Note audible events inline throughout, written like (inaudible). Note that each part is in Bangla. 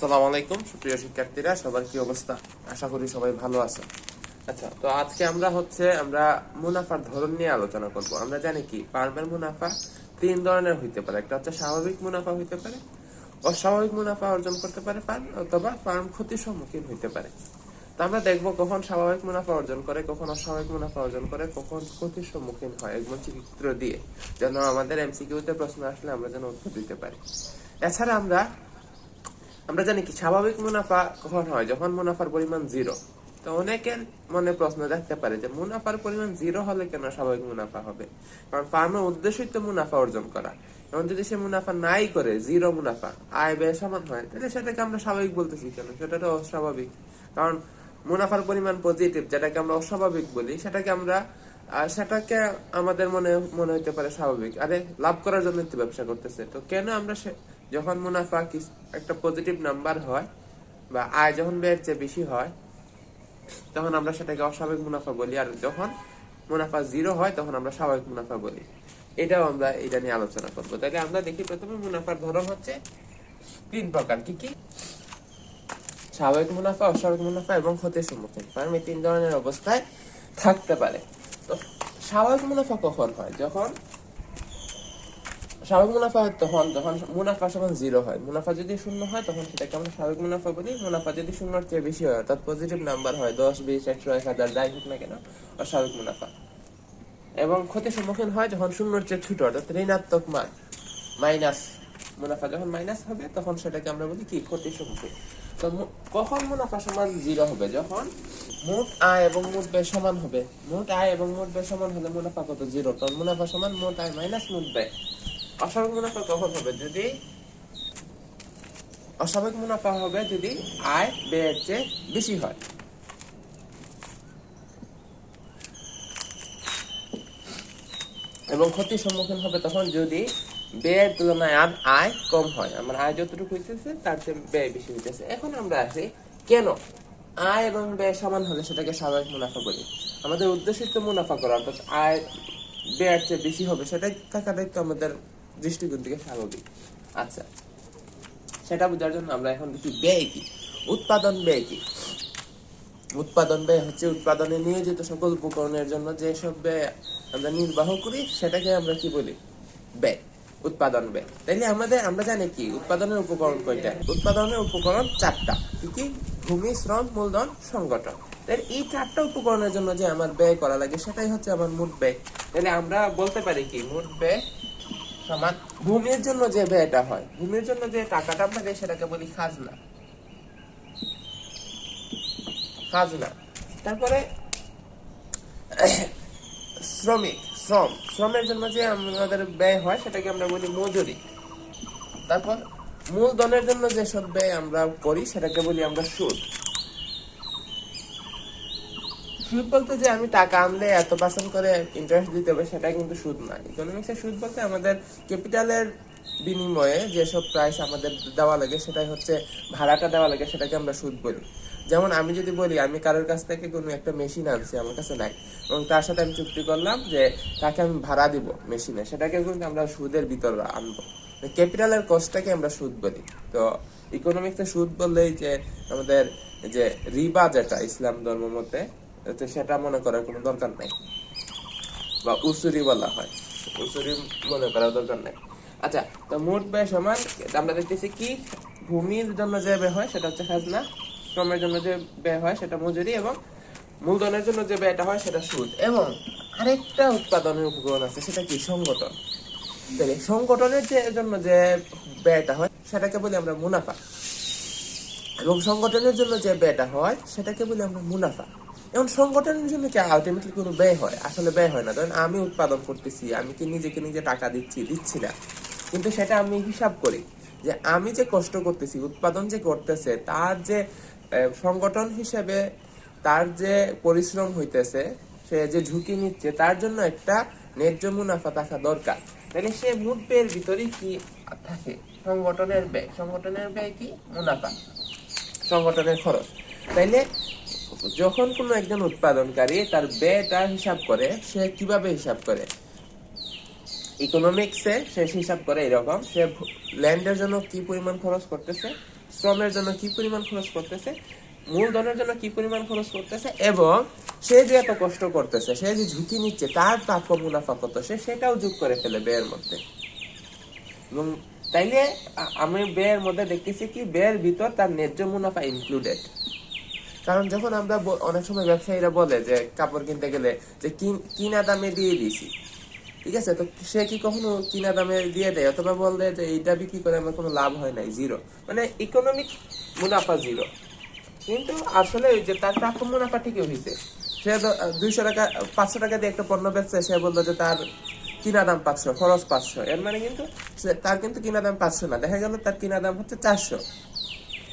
আসসালামু আলাইকুম, সুপ্রিয় শিক্ষার্থীরা, সবার কি অবস্থা? আশা করি সবাই ভালো আছে আচ্ছা তো আজকে আমরা হচ্ছে, আমরা মুনাফার ধরন নিয়ে আলোচনা করব। আমরা জানি কি ফার্মের মুনাফা তিন ধরনের হইতে পারে। একটা হচ্ছে স্বাভাবিক মুনাফা হইতে পারে, অস্বাভাবিক মুনাফা অর্জন করতে পারে ফার্ম অথবা ফার্ম ক্ষতির সম্মুখীন হইতে পারে। তো আমরা দেখব কখন স্বাভাবিক মুনাফা অর্জন করে, কখন অস্বাভাবিক মুনাফা অর্জন করে, কখন ক্ষতির সম্মুখীন হয় একদম চিত্র দিয়ে। যেন আমাদের এমসিকিউতে প্রশ্ন আসলে আমরা যেন উত্তর দিতে পারি। এছাড়া আমরা আমরা জানি কি, স্বাভাবিক মুনাফা কখন হয়? যখন মুনাফার পরিমাণ জিরো তো অনেকের মনে প্রশ্ন থাকতে পারে যে, মুনাফার পরিমাণ জিরো হলে কেন স্বাভাবিক মুনাফা হবে? কারণ ফার্মের উদ্দেশ্যই তো মুনাফা অর্জন করা। এখন যদি সে মুনাফা নাই করে জিরো মুনাফা, আয় ব্যয় সমান হয়, তাহলে সেটাকে আমরা স্বাভাবিক বলতেছি কেন? সেটা তো অস্বাভাবিক। কারণ মুনাফার পরিমাণ পজিটিভ যেটাকে আমরা অস্বাভাবিক বলি, সেটাকে আমরা সেটাকে আমাদের মনে মনে হইতে পারে স্বাভাবিক। আরে, লাভ করার জন্য ব্যবসা করতেছে। তো কেন আমরা যখন মুনাফা একটা পজিটিভ নাম্বার হয় বা আয় যখন ব্যয়ের চেয়ে বেশি হয়, তখন আমরা সেটাকে অস্বাভাবিক মুনাফা বলি। আর যখন মুনাফা জিরো হয়, তখন আমরা স্বাভাবিক মুনাফা বলি। এটাও আমরা এটা নিয়ে আলোচনা করব। তাহলে আমরা দেখি প্রথমে মুনাফার ধরন হচ্ছে তিন প্রকার। কি কি? স্বাভাবিক মুনাফা, অস্বাভাবিক মুনাফা এবং ক্ষতির সম্মুখীন। ফার্ম এই তিন ধরনের অবস্থায় থাকতে পারে। তো স্বাভাবিক মুনাফা কখন হয়? যখন স্বাভাবিক মুনাফা তখন, যখন মুনাফা সমান জিরো হয়। মুনাফা যদি শূন্য হয়, তখন সেটাকে আমরা স্বাভাবিক মুনাফা বলি। মুনাফা যদি শূন্যর চেয়ে বেশি হয়, অর্থাৎ পজিটিভ নাম্বার হয়, দশ, বিশ, একশো, এক হাজার, যাই হোক না কেন, অস্বাভাবিক মুনাফা। এবং ক্ষতির সম্মুখীন হয় যখন শূন্যর চেয়ে ছোট, অর্থাৎ ঋণাত্মক মান মাইনাস মুনাফা যখন মাইনাস হবে, তখন সেটাকে আমরা বলি কি? ক্ষতির সম্মুখীন। তো কখন মুনাফা সমান জিরো হবে? যখন মোট আয় এবং মোট ব্যয় সমান হবে। মোট আয় এবং মোট ব্যয় সমান হলে মুনাফা কত? জিরো কারণ মুনাফা সমান মোট আয় মাইনাস মোট ব্যয়। অস্বাভাবিক মুনাফা কখন হবে যদি, অস্বাভাবিক মুনাফা হবে যদি আয় ব্যয়ের চেয়ে বেশি হয়। এবং ক্ষতির সম্মুখীন হবে তখন যদি ব্যয়ের তুলনায় আর আয় কম হয়। আমার আয় যতটুকু হইতেছে, তার চেয়ে ব্যয় বেশি হইতেছে। এখন আমরা আসি, কেন আয় এবং ব্যয় সমান হলে সেটাকে স্বাভাবিক মুনাফা বলি? আমাদের উদ্দেশ্য তো মুনাফা করা, অর্থাৎ আয় ব্যয়ের চেয়ে বেশি হবে, সেটাই থাকাটাই তো আমাদের দৃষ্টিকোণ থেকে স্বাভাবিক। আচ্ছা সেটা বোঝার জন্য আমরা এখন দেখি ব্যয় কি। উৎপাদন ব্যয় কি? উৎপাদন ব্যয় হচ্ছে উৎপাদনে নিয়োজিত সকল উপকরণের জন্য যেসব ব্যয় আমরা নির্বাহ করি, সেটাকে আমরা কি বলি? ব্যয়, উৎপাদন ব্যয়। তাইলে আমাদের, আমরা জানি কি, উৎপাদনের উপকরণ কয়টা? উৎপাদনের উপকরণ চারটা। কি কি? ভূমি, শ্রম, মূলধন, সংগঠন। তাহলে এই চারটা উপকরণের জন্য যে আমার ব্যয় করা লাগে, সেটাই হচ্ছে আমার মোট ব্যয়। তাহলে আমরা বলতে পারি কি, মোট ব্যয় সমান ভূমির জন্য যে ব্যয়টা হয় ভূমির জন্য যে টাকাটা আমরা দেই সেটাকে বলি খাজনা। খাজনা। তারপরে শ্রমিক, শ্রম। শ্রমের জন্য যে আমাদের ব্যয় হয় সেটাকে আমরা বলি মজুরি। তারপর মূলধনের জন্য যে সব ব্যয় আমরা করি সেটাকে বলি আমরা সুদ। সুদ বলতে যে আমি টাকা আনলে এত পার্সেন্ট করে ইন্টারেস্ট দিতে হবে সেটা কিন্তু সুদ না। ইকোনমিক্সের সুদ বলতে আমাদের ক্যাপিটালের বিনিময়ে যেসব প্রাইস আমাদের দেওয়া লাগে, সেটাই হচ্ছে ভাড়াটা দেওয়া লাগে, সেটাকে আমরা সুদ বলি। যেমন আমি যদি বলি, আমি কারোর কাছ থেকে কোনো একটা মেশিন আনছি, আমার কাছে নাই, এবং তার সাথে আমি চুক্তি করলাম যে তাকে আমি ভাড়া দিব মেশিনে সেটাকে কিন্তু আমরা সুদের ভিতর আনব। ক্যাপিটালের কস্টটাকে আমরা সুদ বলি। তো ইকোনমিক্সে সুদ বললেই যে আমাদের যে রিবা যেটা, ইসলাম ধর্ম মতে সেটা মনে করার কোনো দরকার নাই। বা উসুরি বলা হয়। উসুরি মনে করার দরকার নাই। আচ্ছা তো মোট ব্যয় সমান আমরা দেখতেছি কি? ভূমির জন্য যে ব্যয় হয় সেটা হচ্ছে খাজনা, শ্রমের জন্য যে ব্যয় হয় সেটা মজুরি এবং মূলধনের জন্য যে ব্যয়টা হয় সেটা সুদ এবং আরেকটা উৎপাদনের উপকরণ আছে, সেটা কি? সংগঠন। সংগঠনের যে জন্য যে ব্যয়টা হয় সেটাকে বলি আমরা মুনাফা। এবং সংগঠনের জন্য যে ব্যয়টা হয় সেটাকে বলি আমরা মুনাফা। এখন সংগঠনের জন্য কি আলটিমেটলি কোনো ব্যয় হয়? আসলে ব্যয় হয় না। ধরেন আমি উৎপাদন করতেছি, আমি কি নিজেকে নিজে টাকা দিচ্ছি দিচ্ছি না। কিন্তু সেটা আমি হিসাব করি যে আমি যে কষ্ট করতেছি, উৎপাদন যে করতেছে, তার যে সংগঠন হিসেবে তার যে পরিশ্রম হইতেছে, সে যে ঝুঁকি নিচ্ছে, তার জন্য একটা ন্যায্য মুনাফা থাকা দরকার। তাহলে সে মোট ব্যয়ের ভিতরে কি থাকে? সংগঠনের ব্যয়। সংগঠনের ব্যয় কি? মুনাফা। সংগঠনের খরচ। তাইলে যখন কোনো একজন উৎপাদনকারী তার ব্যয়টা হিসাব করে, সে কীভাবে হিসাব করে? ইকোনমিক্সে সে হিসাব করে এরকম, সে ল্যান্ডের জন্য কি পরিমাণ খরচ করতেছে, শ্রমের জন্য কি পরিমাণ খরচ করতেছে মূলধনের জন্য কি পরিমাণ খরচ করতেছে, এবং সে যে এত কষ্ট করতেছে, সে যে ঝুঁকি নিচ্ছে, তার প্রাপ্য মুনাফা কত, সে সেটাও যোগ করে ফেলে ব্যয়ের মধ্যে। এবং তাইলে আমি ব্যয়ের মধ্যে দেখতেছি কি, ব্যয়ের ভিতর তার ন্যায্য মুনাফা ইনক্লুডেড কারণ যখন আমরা অনেক সময় ব্যবসায়ীরা বলে যে কাপড় কিনতে গেলে যে কিন- দামে দিয়ে দিছি ঠিক আছে? তো সে কি কখনো কিনা দামে দিয়ে দেয়? অথবা বলবে যে এইটা বিক্রি করে আমার কোনো লাভ হয় নাই জিরো মানে ইকোনমিক মুনাফা জিরো কিন্তু আসলে ওই যে তার প্রাপ্য মুনাফা ঠিকই হয়েছে। সে দুইশো টাকা, পাঁচশো টাকা দিয়ে একটা পণ্য বেচছে, সে বলল যে তার কিনা দাম পাঁচশো, খরচ পাঁচশো। এর মানে কিন্তু তার কিন্তু কিনা দাম পাঁচশো না। দেখা গেল তার কিনা দাম হচ্ছে চারশো।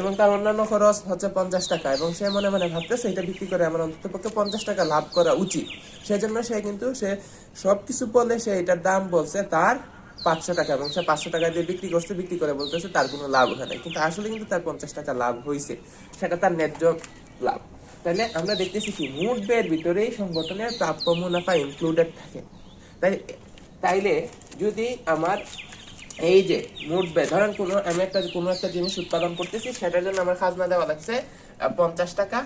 এবং তার অন্যান্য খরচ হচ্ছে পঞ্চাশ টাকা। এবং সে মনে মনে ভাবতেছে, এটা বিক্রি করে আমার অন্তত পক্ষে পঞ্চাশ টাকা লাভ করা উচিত। সেজন্য সে কিন্তু সে সবকিছু বলে সে এটার দাম বলছে তার পাঁচশো টাকা এবং সে পাঁচশো টাকা দিয়ে বিক্রি করছে, বিক্রি করে বলতেছে তার কোনো লাভ হয় নাই। কিন্তু আসলে কিন্তু তার পঞ্চাশ টাকা লাভ হয়েছে সেটা তার ন্যায্য লাভ। তাহলে আমরা দেখতেছি কি, মোট ব্যয়ের ভিতরেই সংগঠনের প্রাপ্য মুনাফা ইনক্লুডেড থাকে। তাই, তাইলে যদি আমার এই যে মোট ব্যয়, ধরেন কোনো, আমি একটা, কোনো একটা জিনিস উৎপাদন করতেছি, সেটার জন্য আমার খাজনা দেওয়া লাগছে পঞ্চাশ টাকা,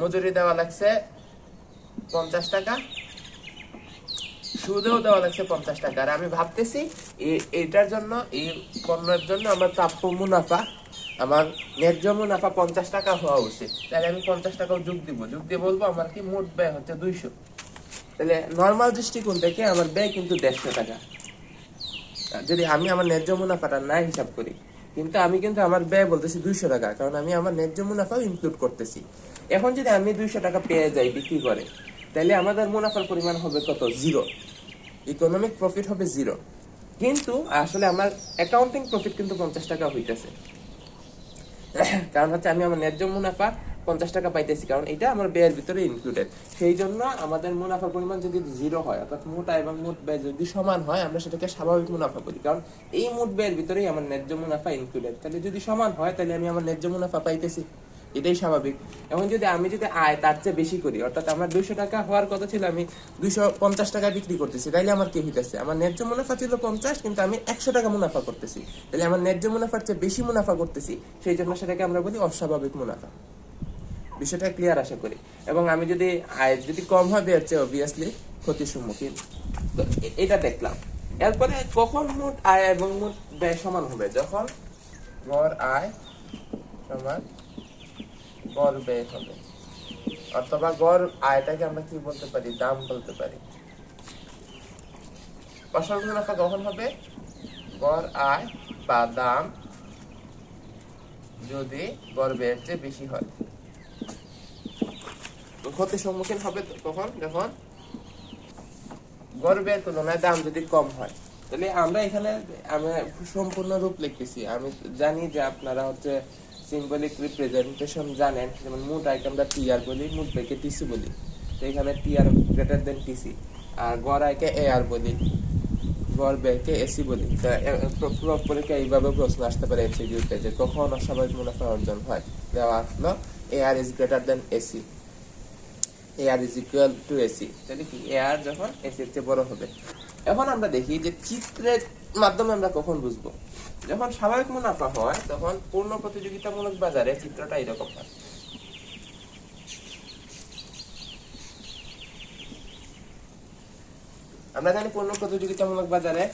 মজুরি দেওয়া লাগছে পঞ্চাশ টাকা, সুদেও দেওয়া লাগছে পঞ্চাশ টাকা। আর আমি ভাবতেছি এটার জন্য, এই পণ্যের জন্য আমার প্রাপ্য মুনাফা, আমার ন্যায্য মুনাফা পঞ্চাশ টাকা হওয়া উচিত। তাহলে আমি পঞ্চাশ টাকাও যোগ দিব। যোগ দিয়ে বলব, আমার কি মোট ব্যয় হচ্ছে দুইশো? তাহলে নর্মাল দৃষ্টিকোণ থেকে আমার ব্যয় কিন্তু দেড়শো টাকা। যদি আমি আমার ন্যায্য মুনাফাটা না হিসাব করি, কিন্তু আমি কিন্তু আমার ব্যয় বলতেছি দুইশো টাকা, কারণ আমি আমার ন্যায্য মুনাফাও ইনক্লুড করতেছি। এখন যদি আমি দুইশো টাকা পেয়ে যাই বিক্রি করে, তাহলে আমাদের মুনাফার পরিমাণ হবে কত? জিরো ইকোনমিক প্রফিট হবে জিরো কিন্তু আসলে আমার অ্যাকাউন্টিং প্রফিট কিন্তু পঞ্চাশ টাকা হইতেছে। কারণ হচ্ছে আমি আমার ন্যায্য মুনাফা পঞ্চাশ টাকা পাইতেছি, কারণ এটা আমার ব্যয়ের ভিতরে ইনক্লুডেড সেই জন্য আমাদের মুনাফার পরিমাণ যদি জিরো হয়, অর্থাৎ মোটা এবং মোট ব্যয় যদি সমান হয়, আমরা সেটাকে স্বাভাবিক মুনাফা বলি, কারণ এই মোট ব্যয়ের ভিতরেই আমার ন্যায্য মুনাফা ইনক্লুডেড তাহলে যদি সমান হয়, তাহলে আমি আমার ন্যায্য মুনাফা পাইতেছি। এটাই স্বাভাবিক। এখন যদি আমি যদি আয় তার চেয়ে বেশি করি, অর্থাৎ আমার দুইশো টাকা হওয়ার কথা ছিল, আমি দুইশো পঞ্চাশ টাকা বিক্রি করতেছি, তাইলে আমার কি হইতেছে? আমার ন্যায্য মুনাফা ছিল পঞ্চাশ, কিন্তু আমি একশো টাকা মুনাফা করতেছি। তাহলে আমার ন্যায্য মুনাফার চেয়ে বেশি মুনাফা করতেছি, সেই জন্য সেটাকে আমরা বলি অস্বাভাবিক মুনাফা। বিষয়টা ক্লিয়ার আশা করি। এবং আমি যদি আয় যদি কম হয় বের চেয়ে অবভিয়াসলি ক্ষতির সম্মুখীন। তো এটা দেখলাম। এরপরে কখন মোট আয় এবং মোট ব্যয় সমান হবে? যখন গড় আয় সমান গড় ব্যয় হবে। অথবা গড় আয়টাকে আমরা কি বলতে পারি? দাম বলতে পারি। অস্বাভাবিক মুনাফা কখন হবে? গড় আয় বা দাম যদি গড় ব্যয়ের চেয়ে বেশি হয়। ক্ষতির সম্মুখীন হবে তো কখন? যখন? গর্বের তুলনায় দাম যদি কম হয়। তাহলে আমরা এখানে, আমি সম্পূর্ণ রূপ লিখতেছি। আমি জানি যে আপনারা হচ্ছে সিম্বলিক রিপ্রেজেন্টেশন জানেন, যেমন মুড আইটেমটা টিআর বলি মুড বেকে টিসি বলি। তো এখানে টিআর গ্রেটার দেন টিসি আর গড় আইকে এ আর বলি, গড় বেকে এসি বলি। পরীক্ষা এইভাবে প্রশ্ন আসতে পারে এমসিকিউতে যে কখন অস্বাভাবিক মুনাফা অর্জন হয়। দেওয়া হলো A R is greater than AC AR is equal to AC তাহলে কি এয়ার যখন এসির চেয়ে বড় হবে। এখন আমরা দেখি যে চিত্রের মাধ্যমে আমরা কখন বুঝব। যখন স্বাভাবিক মুনাফা হয়, তখন পূর্ণ প্রতিযোগিতামূলক বাজারে চিত্রটা এরকম হয়। আমরা জানি পূর্ণ প্রতিযোগিতামূলক বাজারে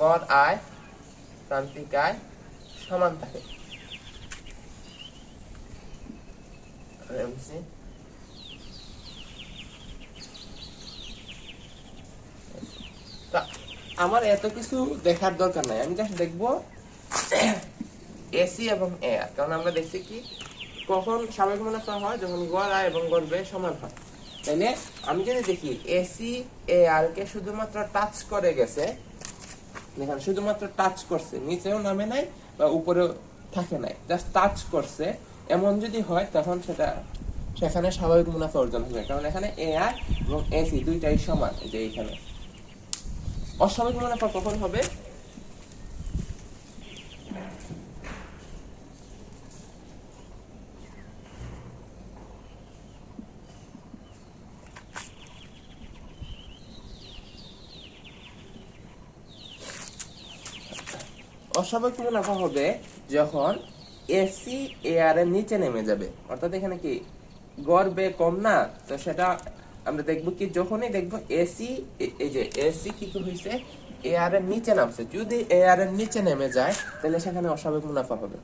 গড় আয়, প্রান্তিক আয় সমান থাকে। আমার এত কিছু দেখার দরকার নাই। আমি জাস্ট দেখব এসি এবং এয়ার কারণ আমরা দেখছি কি কখন স্বাভাবিক হয় যখন এবং ব্যয় সমান হয়। আমি যদি দেখি এসি কে শুধুমাত্র টাচ করে গেছে দেখেন শুধুমাত্র টাচ করছে, নিচেও নামে নাই বা উপরেও থাকে নাই জাস্ট টাচ করছে, এমন যদি হয় তখন সেটা, সেখানে স্বাভাবিক মুনাফা অর্জন হবে। কারণ এখানে এআর এবং এসি দুইটাই সমান যে এইখানে। অস্বাভাবিক মুনাফা কখন হবে? অস্বাভাবিক মুনাফা হবে যখন এসি এয়ার এর নিচে নেমে যাবে। অর্থাৎ এখানে কি গড় কম না? তো সেটা আমরা দেখব কি, যখনই দেখব এসি এই যে এসি কি হয়েছে এয়ার এর নিচে নামছে। যদি এয়ার এর নিচে নেমে যায়, তাহলে সেখানে অস্বাভাবিক মুনাফা হবে।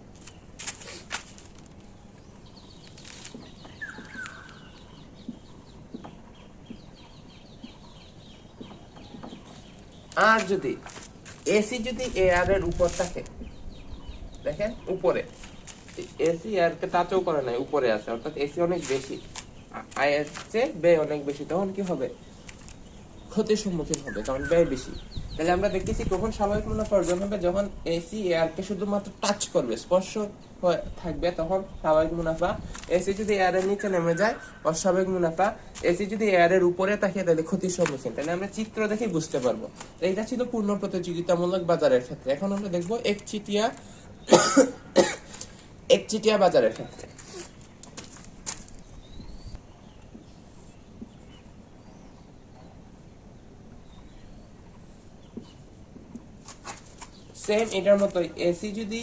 আর যদি এসি যদি এয়ার এর উপর থাকে, দেখেন, উপরে। এসি এয়ারকে টাচও করে নাই, উপরে আছে, অর্থাৎ এসি অনেক বেশি। আয়ের চেয়ে ব্যয় অনেক বেশি, তখন কি হবে? ক্ষতির সম্মুখীন হবে কারণ ব্যয় বেশি। তাহলে আমরা দেখতেছি কখন স্বাভাবিক মুনাফা অর্জন হবে, যখন এসি এয়ারকে শুধুমাত্র টাচ করবে, স্পর্শ থাকবে, তখন স্বাভাবিক মুনাফা। এসি যদি এয়ারের নিচে নেমে যায় অস্বাভাবিক মুনাফা। এসি যদি এয়ারের উপরে থাকে, তাহলে ক্ষতির সম্মুখীন। তাহলে আমরা চিত্র দেখে বুঝতে পারব। তো এইটা ছিল পূর্ণ প্রতিযোগিতামূলক বাজারের ক্ষেত্রে। এখন আমরা দেখব একচিটিয়া (coughs) একচিটিয়া বাজারের ক্ষেত্রে। সেম এটার মতো এসি যদি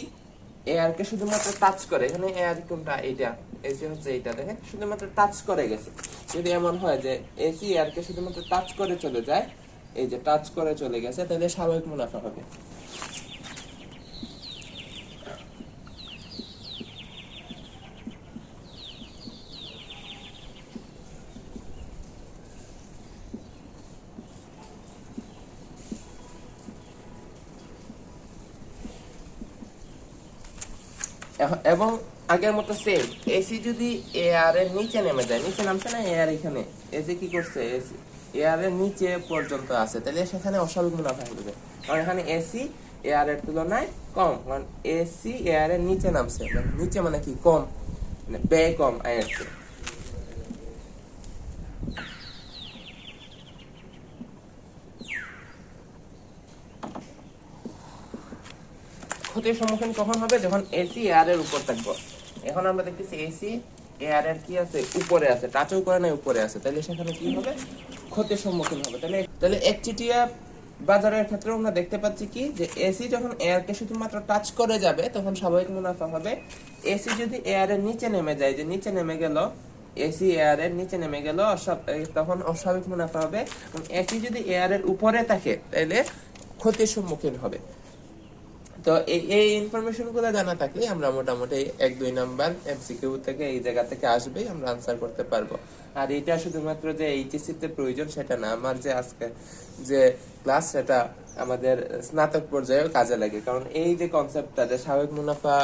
এয়ার কে শুধুমাত্র টাচ করে, এখানে এয়ার কোনটা? এটা এসি হচ্ছে এটা দেখেন? শুধুমাত্র টাচ করে গেছে। যদি এমন হয় যে এসি এয়ার কে শুধুমাত্র টাচ করে চলে যায়, এই যে টাচ করে চলে গেছে, তাহলে স্বাভাবিক মুনাফা হবে। এবং আগের মতো সেম এসি যদি এআর এর নিচে নেমে যায়, নিচে নামছে না এআর এখানে? এসি কি করছে? এসি এআর এর নিচে পর্যন্ত আছে। তাহলে সেখানে অস্বাভাবিক মুনাফা হবে কারণ এখানে এসি এআর এর তুলনায় কম। কারণ এসি এআর এর নিচে নামছে। মানে নিচে মানে কি? কম। মানে ব্যয় কম আয়ের। ক্ষতির সম্মুখীন কখন হবে? যখন এসি এয়ার এর উপর থাকব। এখন আমরা দেখতেছি এসি এয়ার এর কি আছে? উপরে আছে। টাচও করে নাই, উপরে আছে। তাহলে সেখানে কি হবে? ক্ষতির সম্মুখীন হবে। তাহলে তাহলে একচিটিয়া বাজারের ক্ষেত্রে আমরা দেখতে পাচ্ছি কি? যে এসি যখন এয়ারকে শুধুমাত্র টাচ করে যাবে, তখন স্বাভাবিক মুনাফা হবে। এসি যদি এয়ারের নিচে নেমে যায়, যে নিচে নেমে গেল এসি এয়ারের নিচে নেমে গেল তখন অস্বাভাবিক মুনাফা হবে। এসি যদি এয়ারের উপরে থাকে তাহলে ক্ষতির সম্মুখীন হবে। তো এই এই ইনফরমেশনগুলো জানা থাকলে আমরা মোটামুটি এক, দুই নাম্বার এমসিকিউ থেকে এই জায়গা থেকে আসবেই, আমরা আনসার করতে পারব। আর এটা শুধুমাত্র যে এইচএসসি তে প্রয়োজন সেটা না, আমার যে আজকে যে ক্লাস সেটা আমাদের স্নাতক পর্যায়েও কাজে লাগে। কারণ এই যে কনসেপ্টটা যে স্বাভাবিক মুনাফা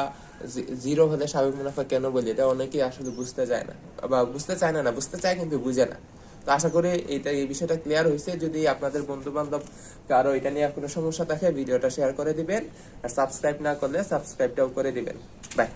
জিরো হলে স্বাভাবিক মুনাফা কেন বলি, এটা অনেকেই আসলে বুঝতে চায় না। বা বুঝতে চায় না না, বুঝতে চায় কিন্তু বুঝে না। তো আশা করি এটা এই বিষয়টা ক্লিয়ার হয়েছে যদি আপনাদের বন্ধু বান্ধব কারও এটা নিয়ে কোনো সমস্যা থাকে, ভিডিওটা শেয়ার করে দিবেন। আর সাবস্ক্রাইব না করলে সাবস্ক্রাইবটাও করে দিবেন। বাই